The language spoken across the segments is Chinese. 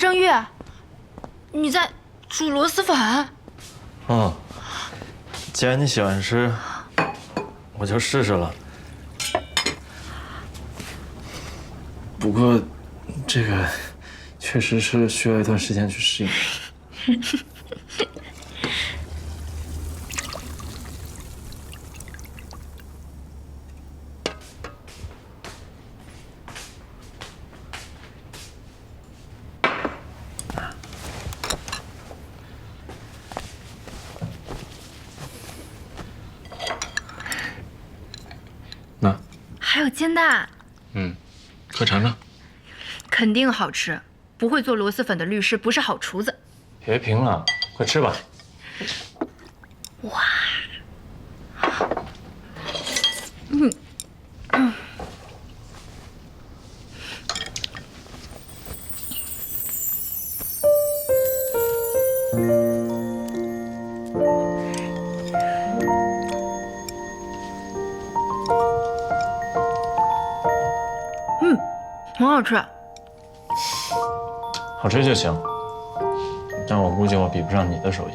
正玉，你在煮螺蛳粉？嗯，既然你喜欢吃，我就试试了。不过，这个确实是需要一段时间去适应。煎蛋，嗯，快尝尝。肯定好吃。不会做螺蛳粉的律师不是好厨子。别评了，快吃吧。很好吃。好吃就行，但我估计我比不上你的手艺。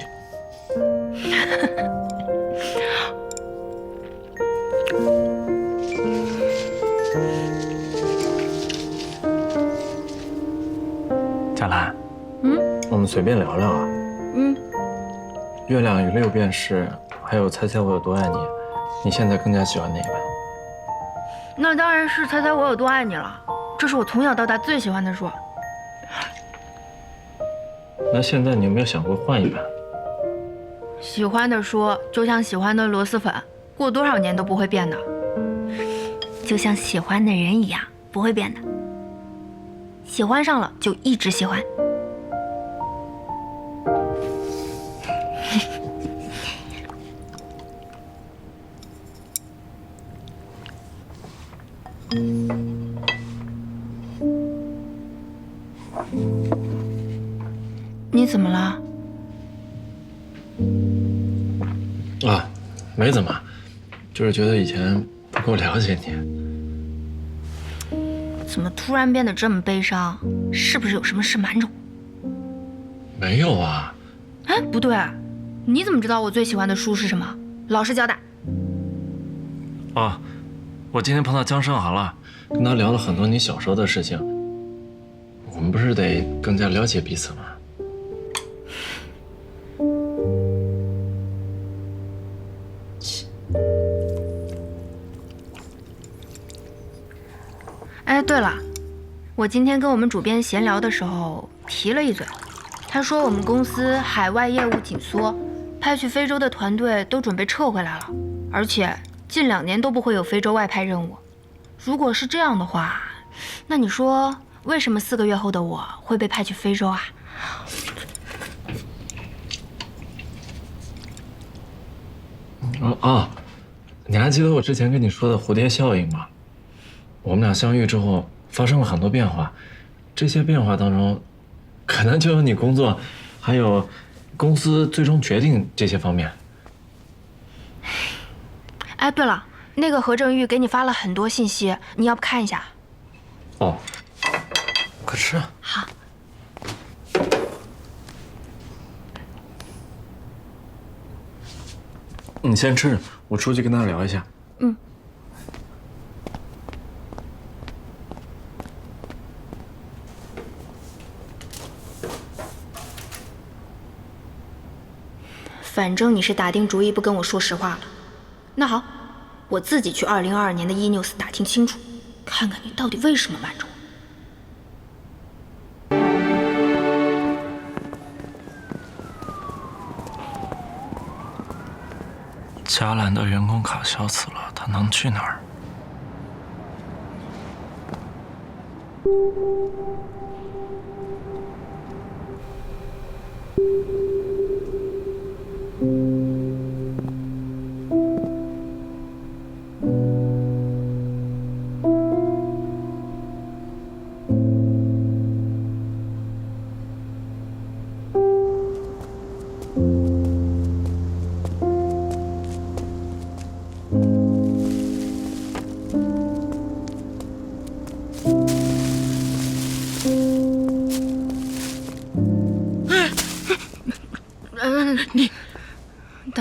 贾兰，嗯我们随便聊聊啊。嗯，月亮与六便士，还有猜猜我有多爱你，你现在更加喜欢哪个？那当然是猜猜我有多爱你了。这是我从小到大最喜欢的书。那现在你有没有想过换一本？喜欢的书就像喜欢的螺蛳粉，过多少年都不会变的。就像喜欢的人一样，不会变的。喜欢上了就一直喜欢。你怎么了？啊，没怎么，就是觉得以前不够了解你。怎么突然变得这么悲伤？是不是有什么事瞒着我？没有啊，哎，不对，你怎么知道我最喜欢的书是什么？老实交代。啊，我今天碰到江生航了，跟他聊了很多你小时候的事情。我们不是得更加了解彼此吗？哎，对了，我今天跟我们主编闲聊的时候提了一嘴，他说我们公司海外业务紧缩，派去非洲的团队都准备撤回来了，而且近两年都不会有非洲外派任务。如果是这样的话，那你说为什么四个月后的我会被派去非洲啊？啊啊，你还记得我之前跟你说的蝴蝶效应吗？我们俩相遇之后发生了很多变化，这些变化当中，可能就有你工作，还有公司最终决定这些方面。哎，对了，那个何正玉给你发了很多信息，你要不看一下？哦，快吃啊！好。你先吃着，我出去跟他聊一下。反正你是打定主意不跟我说实话。了那好我自己去二零二二年的伊 news 打听清楚看看你到底为什么瞒着我。贾兰的员工卡消磁了他能去哪儿？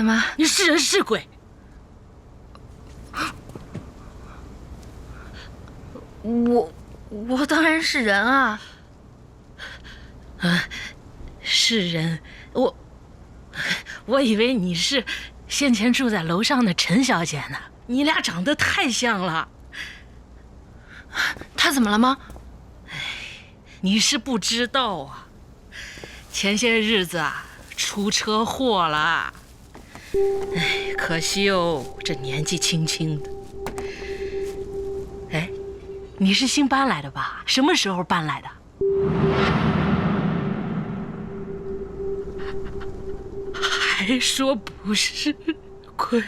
么？你是人是鬼？我我当然是人啊！啊是人，我我以为你是先前住在楼上的陈小姐呢。你俩长得太像了。她怎么了吗？哎你是不知道啊，前些日子啊出车祸了。哎，可惜哦，这年纪轻轻的。哎，你是新搬来的吧？什么时候搬来的？还说不是亏。